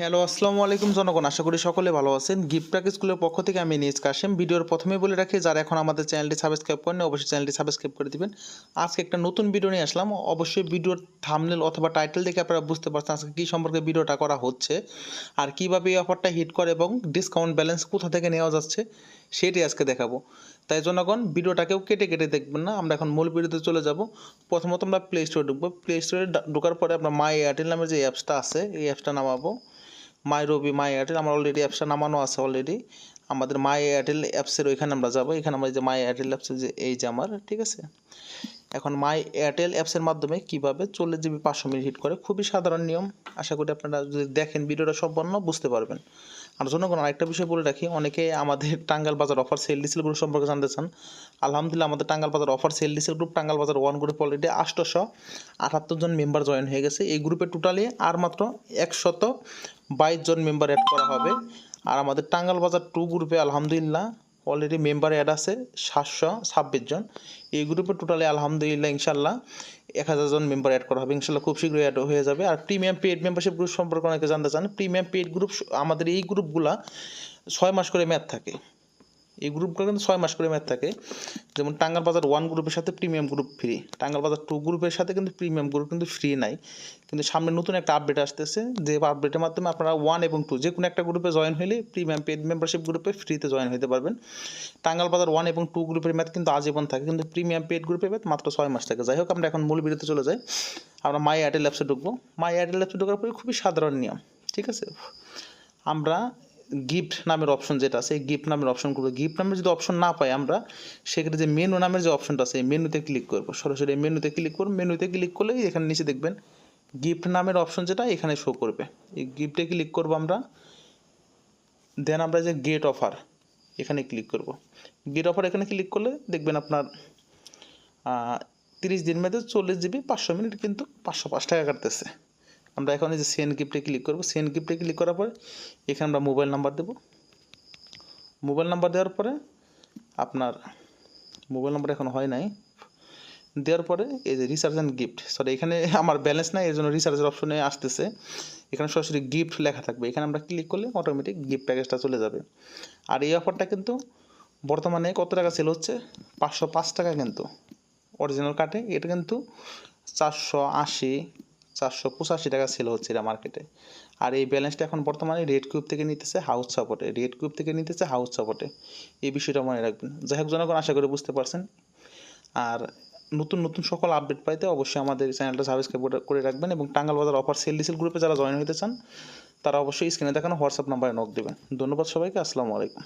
Hello, আসসালামু আলাইকুম জনগণ। আশা করি সকলে ভালো আছেন। গিফট প্যাক স্কুলের পক্ষ থেকে আমি নিজ কাশেম। ভিডিওর প্রথমে বলে রাখি, যারা এখন আমাদের চ্যানেলটি সাবস্ক্রাইব করেন অবশ্যই চ্যানেলটি সাবস্ক্রাইব করে দিবেন। আজকে একটা নতুন ভিডিও নিয়ে আসলাম। অবশ্যই ভিডিওর থামনেল অথবা টাইটেল দেখে আপনারা বুঝতে পারছেন আজকে কী সম্পর্কে ভিডিওটা করা হচ্ছে, আর কীভাবে এই অফারটা হিট করে এবং ডিসকাউন্ট ব্যালেন্স কোথা থেকে নেওয়া যাচ্ছে, সেটি আজকে দেখাবো। তাই জনগণ, ভিডিওটাকেও কেটে কেটে দেখবেন না, আমরা এখন মূল ভিডিওতে চলে যাব। প্রথমত আমরা প্লে স্টোরে ঢুকবো। প্লে স্টোরে ঢোকার পরে আমরা মাই এয়ারটেল নামের যে অ্যাপসটা আছে, এই অ্যাপসটা নামাবো। মাই রবি, মাই এয়ারটেল আমার অলরেডি অ্যাপসটা নামানো আছে অলরেডি আমাদের মাই এয়ারটেল অ্যাপসের ওইখানে আমরা যাব। এখানে আমরা যে মাই এয়ারটেল অ্যাপসের যে, এই যে আমার, ঠিক আছে? এখন মাই এয়ারটেল অ্যাপসের মাধ্যমে কীভাবে চল্লিশ জিবি পাঁচশো মিনিট হিট করে? খুবই সাধারণ নিয়ম। আশা করি আপনারা যদি দেখেন ভিডিওটা সম্পন্ন, বুঝতে পারবেন। আর জন্য জনগণ, আরেকটা বিষয় বলে রাখি, অনেকে আমাদের টাঙ্গাল বাজার অফার সেল ডিসেল গ্রুপ সম্পর্কে জানতে চান। আলহামদুলিল্লাহ, আমাদের Tangail Bazar offer sale diesel group Tangail Bazar one group already আটশোশো আটাত্তর জন মেম্বার জয়েন হয়ে গেছে। এই গ্রুপে টোটালি আর মাত্র একশত বাইশ জন মেম্বার অ্যাড করা হবে। আর আমাদের টাঙ্গাল বাজার টু গ্রুপে আলহামদুলিল্লাহ অলরেডি মেম্বার অ্যাড আছে সাতশো ছাব্বিশ জন। এই গ্রুপে টোটালি আলহামদুলিল্লাহ, ইনশাল্লাহ এক হাজার জন মেম্বার অ্যাড করা হবে। ইনশাল্লাহ খুব শীঘ্রই অ্যাড হয়ে যাবে। আর প্রিমিয়াম পেড মেম্বারশিপ গ্রুপ সম্পর্কে অনেকে জানতে চান প্রিমিয়াম পেড গ্রুপ আমাদের এই গ্রুপগুলা ছয় মাস করে ম্যাথ থাকে। এই গ্রুপগুলো কিন্তু ছয় মাস করে ম্যাথ থাকে। যেমন টাঙ্গাল বাজার ওয়ান গ্রুপের সাথে প্রিমিয়াম গ্রুপ ফ্রি টাঙ্গাল বাজার টু গ্রুপের সাথে কিন্তু প্রিমিয়াম গ্রুপ কিন্তু ফ্রি নাই। কিন্তু সামনে নতুন একটা আপডেট আসতেছে। যে আপডেটের মাধ্যমে আপনারা ওয়ান এবং টু যে কোনো একটা গ্রুপে জয়েন হলে প্রিমিয়াম পেড মেম্বারশিপ গ্রুপে ফ্রিতে জয়েন হতে পারবেন। টাঙ্গাল বাজার ওয়ান এবং টু গ্রুপের ম্যাথ কিন্তু আজীবন থাকে। কিন্তু প্রিমিয়াম পেড গ্রুপের ম্যাথ মাত্র ছয় মাস থাকে। যাই হোক, আমরা এখন মূল ভিডিওতে চলে যাই। আমরা মাই এয়ারটেল অ্যাপসে ঢুকবো। মাই এয়ারটেল অ্যাপসে ঢোকার পরে খুবই সাধারণ নিয়ম। ঠিক আছে? আমরা গিফট নামের অপশন যেটা আছে গিফট নামের অপশন করব গিফট নামের যদি অপশন না পাই আমরা, সেক্ষেত্রে যে মেনু নামের যে অপশনটা আছে মেনুতে ক্লিক করব। সরাসরি মেনুতে ক্লিক করব মেনুতে ক্লিক করলে এখানে নিচে দেখবেন গিফট নামের অপশন যেটা, এখানে শো করবে। এই গিফটে ক্লিক করব আমরা দেন আমরা যে গেট অফার এখানে ক্লিক করব। গেট অফার এখানে ক্লিক করলে দেখবেন আপনার তিরিশ দিন মেয়াদে চল্লিশ জিবি পাঁচশো মিনিট কিন্তু পাঁচশো পাঁচ টাকা কাটতেছে। আমরা এখন এই যে সেন্ড গিফটে ক্লিক করব। সেন্ড গিফটে ক্লিক করার পরে এখানে আমরা মোবাইল নাম্বার দেবো। মোবাইল নাম্বার দেওয়ার পরে আপনার মোবাইল নাম্বার এখন হয় নাই। দেওয়ার পরে এই যে রিচার্জ অ্যান্ড গিফট সরি এখানে আমার ব্যালেন্স নাই এর জন্য রিচার্জের অপশনে আসতেছে। এখানে সরাসরি গিফট লেখা থাকবে। এখানে আমরা ক্লিক করলে অটোমেটিক গিফট প্যাকেজটা চলে যাবে। আর এই অফারটা কিন্তু বর্তমানে কত টাকা সেল হচ্ছে? পাঁচশো পাঁচ টাকা কিন্তু। অরিজিনাল কাটে এটা কিন্তু চারশো আশি চারশো পঁচাশি টাকা সেল হচ্ছে এটা মার্কেটে আর এই ব্যালেন্সটা এখন বর্তমানে রেড কিউব থেকে নিতেছে হাউস সাপোর্টে রেড কিউব থেকে নিতেছে হাউস সাপোর্টে এই বিষয়টা মনে রাখবেন। যাই হোক, জনগণ আশা করি বুঝতে পারছেন। আর নতুন নতুন সকল আপডেট পাইতে অবশ্যই আমাদের চ্যানেলটা সাবস্ক্রাইব করে রাখবেন এবং টাঙ্গাল বাজার অফার সেল ডিসেল গ্রুপে যারা জয়েন হতে চান, তারা অবশ্যই স্ক্রিনে দেখানো হোয়াটসঅ্যাপ নাম্বারে নক দেবেন। ধন্যবাদ সবাইকে, আসসালামু আলাইকুম।